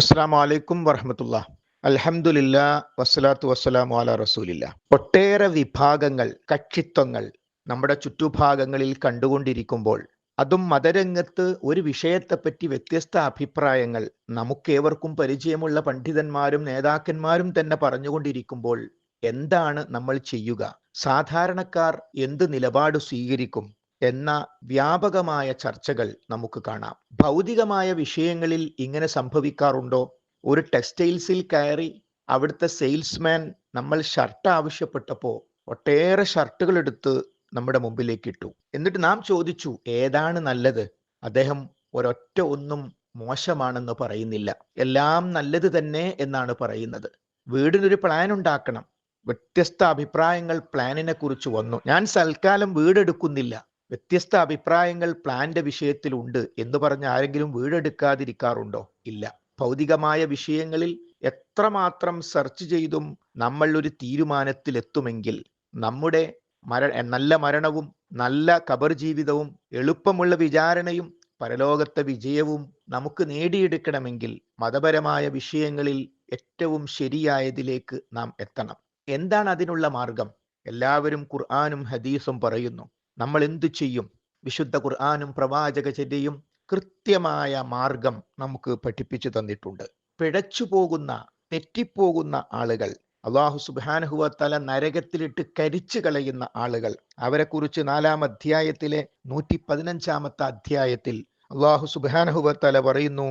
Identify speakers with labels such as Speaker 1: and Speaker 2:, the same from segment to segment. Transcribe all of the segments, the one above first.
Speaker 1: അസ്സാം വലൈക്കും വറഹമത്തുള്ള അലഹമുല്ല വസ്സലാത്തു വസ്സലാമു അല റസൂലില്ല ഒട്ടേറെ വിഭാഗങ്ങൾ കക്ഷിത്വങ്ങൾ നമ്മുടെ ചുറ്റുഭാഗങ്ങളിൽ കണ്ടുകൊണ്ടിരിക്കുമ്പോൾ അതും മതരംഗത്ത് ഒരു വിഷയത്തെപ്പറ്റി വ്യത്യസ്ത അഭിപ്രായങ്ങൾ നമുക്കേവർക്കും പരിചയമുള്ള പണ്ഡിതന്മാരും നേതാക്കന്മാരും തന്നെ പറഞ്ഞുകൊണ്ടിരിക്കുമ്പോൾ എന്താണ് നമ്മൾ ചെയ്യുക? സാധാരണക്കാർ എന്ത് നിലപാട് സ്വീകരിക്കും? എന്ന വ്യാപകമായ ചർച്ചകൾ നമുക്ക് കാണാം. ഭൗതികമായ വിഷയങ്ങളിൽ ഇങ്ങനെ സംഭവിക്കാറുണ്ടോ? ഒരു ടെക്സ്റ്റൈൽസിൽ കയറി അവിടുത്തെ സെയിൽസ്മാൻ നമ്മൾ ഷർട്ട് ആവശ്യപ്പെട്ടപ്പോൾ ഒട്ടേറെ ഷർട്ടുകൾ എടുത്ത് നമ്മുടെ മുമ്പിലേക്ക് ഇട്ടു. എന്നിട്ട് നാം ചോദിച്ചു ഏതാണ് നല്ലത്? അദ്ദേഹം ഒരൊറ്റ ഒന്നും മോശമാണെന്ന് പറയുന്നില്ല. എല്ലാം നല്ലത് തന്നെ എന്നാണ് പറയുന്നത്. വീടിനൊരു പ്ലാൻ ഉണ്ടാക്കണം. വ്യത്യസ്ത അഭിപ്രായങ്ങൾ പ്ലാനിനെ കുറിച്ച് വന്നു. ഞാൻ സൽക്കാലം വീടെടുക്കുന്നില്ല. വ്യത്യസ്ത അഭിപ്രായങ്ങൾ പ്ലാന്റെ വിഷയത്തിലുണ്ട് എന്ന് പറഞ്ഞ് ആരെങ്കിലും വീടെടുക്കാതിരിക്കാറുണ്ടോ? ഇല്ല. ഭൗതികമായ വിഷയങ്ങളിൽ എത്രമാത്രം സെർച്ച് ചെയ്തും നമ്മൾ ഒരു തീരുമാനത്തിലെത്തുമെങ്കിൽ നമ്മുടെ മര നല്ല മരണവും നല്ല കബർ ജീവിതവും എളുപ്പമുള്ള വിചാരണയും പരലോകത്തെ വിജയവും നമുക്ക് നേടിയെടുക്കണമെങ്കിൽ മതപരമായ വിഷയങ്ങളിൽ ഏറ്റവും ശരിയായതിലേക്ക് നാം എത്തണം. എന്താണ് അതിനുള്ള മാർഗം? എല്ലാവരും ഖുർആാനും ഹദീസും പറയുന്നു. നമ്മൾ എന്തു ചെയ്യും? വിശുദ്ധ ഖുർആാനും പ്രവാചകചര്യയും കൃത്യമായ മാർഗം നമുക്ക് പഠിപ്പിച്ചു തന്നിട്ടുണ്ട്. പിഴച്ചു പോകുന്ന തെറ്റിപ്പോകുന്ന ആളുകൾ അള്ളാഹു സുബാനഹുവ തല നരകത്തിലിട്ട് കരിച്ചു കളയുന്ന ആളുകൾ അവരെക്കുറിച്ച് നാലാം അധ്യായത്തിലെ നൂറ്റി പതിനഞ്ചാമത്തെ അധ്യായത്തിൽ അള്ളാഹു സുബാനഹുവ തല പറയുന്നു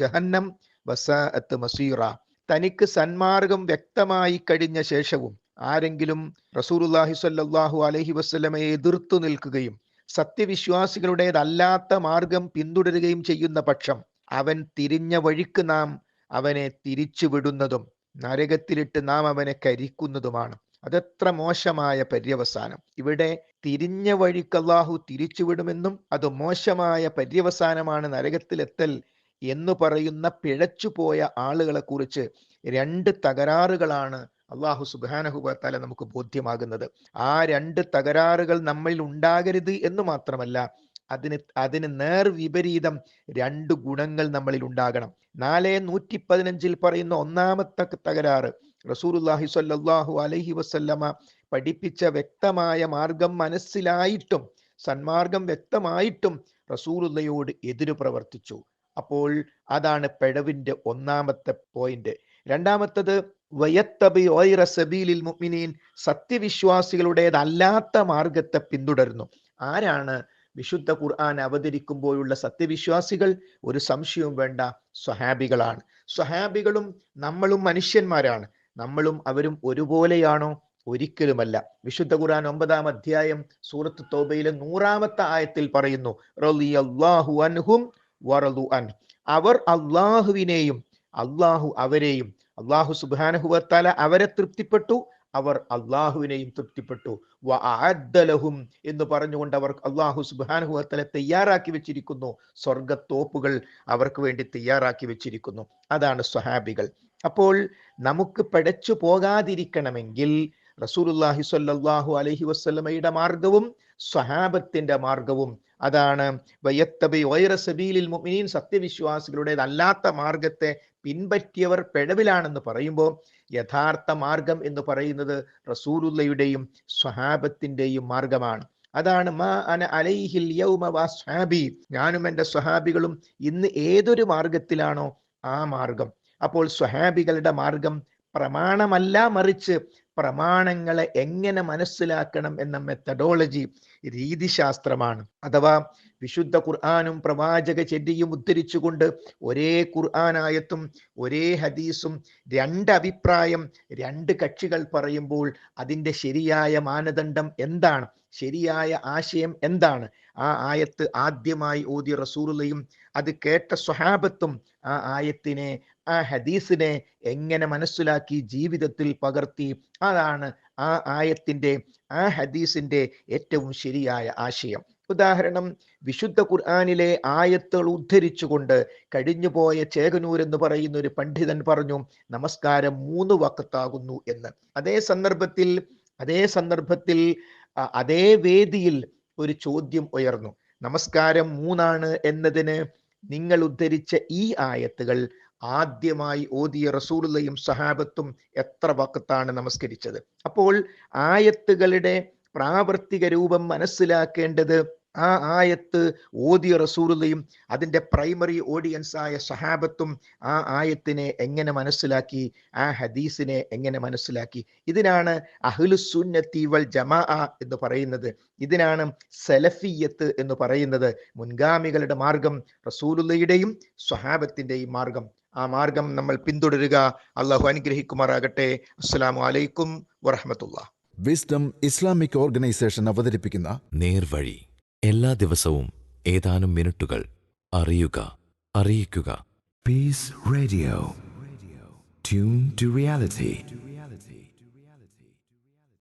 Speaker 1: ജഹന്നം വസാഅത്ത് മസീറ. തനിക്ക് സന്മാർഗം വ്യക്തമായി കഴിഞ്ഞ ശേഷവും ആരെങ്കിലും റസൂറുല്ലാഹി സല്ലാഹു അലഹി വസ്ലമയെ എതിർത്തു നിൽക്കുകയും സത്യവിശ്വാസികളുടേതല്ലാത്ത മാർഗം പിന്തുടരുകയും ചെയ്യുന്ന പക്ഷം അവൻ തിരിഞ്ഞ വഴിക്ക് നാം അവനെ തിരിച്ചുവിടുന്നതും നരകത്തിലിട്ട് നാം അവനെ കരിക്കുന്നതുമാണ്. അതെത്ര മോശമായ പര്യവസാനം. ഇവിടെ തിരിഞ്ഞ വഴിക്ക് അള്ളാഹു തിരിച്ചുവിടുമെന്നും അത് മോശമായ പര്യവസാനമാണ് നരകത്തിലെത്തൽ എന്ന് പറയുന്ന പിഴച്ചുപോയ ആളുകളെ കുറിച്ച് രണ്ട് തകരാറുകളാണ് അള്ളാഹു സുബാനഹുബത്താല നമുക്ക് ബോധ്യമാകുന്നത്. ആ രണ്ട് തകരാറുകൾ നമ്മളിൽ ഉണ്ടാകരുത് എന്ന് മാത്രമല്ല അതിന് അതിന് നേർ വിപരീതം രണ്ട് ഗുണങ്ങൾ നമ്മളിൽ ഉണ്ടാകണം. നാല് നൂറ്റി പതിനഞ്ചിൽ പറയുന്ന ഒന്നാമത്തെ തകരാറ് റസൂലുല്ലാഹി സ്വല്ലല്ലാഹു അലൈഹി വസല്ലമ പഠിപ്പിച്ച വ്യക്തമായ മാർഗം മനസ്സിലായിട്ടും സന്മാർഗം വ്യക്തമായിട്ടും റസൂലുള്ളയോട് എതിര് പ്രവർത്തിച്ചു. അപ്പോൾ അതാണ് പിഴവിന്റെ ഒന്നാമത്തെ പോയിന്റ് രണ്ടാമത്തത് വയത്തബി സബീലിൽ മുഅ്മിനീൻ സത്യവിശ്വാസികളുടേതല്ലാത്ത മാർഗത്തെ പിന്തുടരുന്നു. ആരാണ് വിശുദ്ധ ഖുർആൻ അവതരിക്കുമ്പോഴുള്ള സത്യവിശ്വാസികൾ? ഒരു സംശയവും വേണ്ട സ്വഹാബികളാണ്. സ്വഹാബികളും നമ്മളും മനുഷ്യന്മാരാണ്. നമ്മളും അവരും ഒരുപോലെയാണോ? ഒരിക്കലുമല്ല. വിശുദ്ധ ഖുർആൻ ഒമ്പതാം അധ്യായം സൂറത്ത് തോബയിലെ നൂറാമത്തെ ആയത്തിൽ പറയുന്നു വറദു അൻ അവർ അള്ളാഹുവിനെയും അള്ളാഹു അവരെയും അള്ളാഹു സുബാനഹുവത്താല അവരെ തൃപ്തിപ്പെട്ടു അവർ അള്ളാഹുവിനെയും തൃപ്തിപ്പെട്ടു. വഅദ്ദലഹും എന്ന് പറഞ്ഞുകൊണ്ട് അവർ അള്ളാഹു സുബാനഹുവത്താല തയ്യാറാക്കി വെച്ചിരിക്കുന്നു. സ്വർഗത്തോപ്പുകൾ അവർക്ക് വേണ്ടി തയ്യാറാക്കി വെച്ചിരിക്കുന്നു. അതാണ് സ്വഹാബികൾ. അപ്പോൾ നമുക്ക് പിടച്ചു പോകാതിരിക്കണമെങ്കിൽ റസൂലുല്ലാഹി സ്വല്ലല്ലാഹു അലഹി വസ്ലമയുടെ മാർഗവും സ്വഹാബത്തിന്റെ മാർഗവും അതാണ്. വയ്യത്തബി വൈറ സബീലിൽ മുഅ്മിനീൻ സത്യവിശ്വാസികളുടേതല്ലാത്ത മാർഗത്തെ പിൻപറ്റിയവർ പിഴവിലാണെന്ന് പറയുമ്പോൾ യഥാർത്ഥ മാർഗം എന്ന് പറയുന്നത് റസൂലുള്ളയുടെയും സ്വഹാബത്തിന്റെയും മാർഗമാണ് അതാണ് മാ അന അലൈഹിൽ യൗമ ഞാനും എന്റെ സ്വഹാബികളും ഇന്ന് ഏതൊരു മാർഗത്തിലാണോ ആ മാർഗം അപ്പോൾ സ്വഹാബികളുടെ മാർഗം പ്രമാണമല്ല മറിച്ച് പ്രമാണങ്ങളെ എങ്ങനെ മനസ്സിലാക്കണം എന്ന മെത്തഡോളജി രീതിശാസ്ത്രമാണ്. അഥവാ വിശുദ്ധ ഖുർആാനും പ്രവാചക ചെല്ലിയും ഉദ്ധരിച്ചുകൊണ്ട് ഒരേ ഖുർആാനായത്തും ഒരേ ഹദീസും രണ്ട് അഭിപ്രായം രണ്ട് കക്ഷികൾ പറയുമ്പോൾ അതിന്റെ ശരിയായ മാനദണ്ഡം എന്താണ്? ശരിയായ ആശയം എന്താണ്? ആ ആയത്ത് ആദ്യമായി ഓതി റസൂറുലയും അത് കേട്ട സ്വഹാബത്തും ആ ആയത്തിനെ ആ ഹദീസിനെ എങ്ങനെ മനസ്സിലാക്കി ജീവിതത്തിൽ പകർത്തി? അതാണ് ആ ആയത്തിന്റെ ആ ഹദീസിന്റെ ഏറ്റവും ശരിയായ ആശയം. ഉദാഹരണം വിശുദ്ധ ഖുർആാനിലെ ആയത്തുകൾ ഉദ്ധരിച്ചുകൊണ്ട് കഴിഞ്ഞുപോയ ചേകനൂർ എന്ന് പറയുന്ന ഒരു പണ്ഡിതൻ പറഞ്ഞു നമസ്കാരം മൂന്ന് വക്കത്താകുന്നു എന്ന്. അതേ സന്ദർഭത്തിൽ അതേ സന്ദർഭത്തിൽ അതേ വേദിയിൽ ഒരു ചോദ്യം ഉയർന്നു. നമസ്കാരം മൂന്നാണ് എന്നതിന് നിങ്ങൾ ഉദ്ധരിച്ച ഈ ആയത്തുകൾ ആദ്യമായി ഓതിയ റസൂലുള്ളയും സഹാബത്തും എത്ര വക്കത്താണ് നമസ്കരിച്ചത്. അപ്പോൾ ആയത്തുകളുടെ പ്രാവർത്തിക രൂപം മനസ്സിലാക്കേണ്ടത് ആ ആയത്ത് ഓതിയ റസൂലുള്ളയും അതിന്റെ പ്രൈമറി ഓഡിയൻസ് ആയ സഹാബത്തും ആ ആയത്തിനെ എങ്ങനെ മനസ്സിലാക്കി ആ ഹദീസിനെ എങ്ങനെ മനസ്സിലാക്കി. ഇതിനാണ് അഹ്ലുസുന്നത്തി വൽ ജമാ എന്ന് പറയുന്നത്. ഇതിനാണ് സലഫിയത്ത് എന്ന് പറയുന്നത്. മുൻഗാമികളുടെ മാർഗം റസൂലുള്ളയുടെയും സഹാബത്തിന്റെയും മാർഗം. ആ മാർഗം നമ്മൾ പിന്തുടരുക. അള്ളാഹു അനുഗ്രഹിക്കുമാറാകട്ടെ. അസ്സലാമു വലൈക്കും വറഹമത്തുള്ള
Speaker 2: വിസ്ഡം ഇസ്ലാമിക് ഓർഗനൈസേഷൻ അവതരിപ്പിക്കുന്ന
Speaker 3: നേർവഴി. എല്ലാ ദിവസവും ഏതാനും മിനിറ്റുകൾ അറിയുക അറിയിക്കുക.
Speaker 4: Peace radio tune to reality.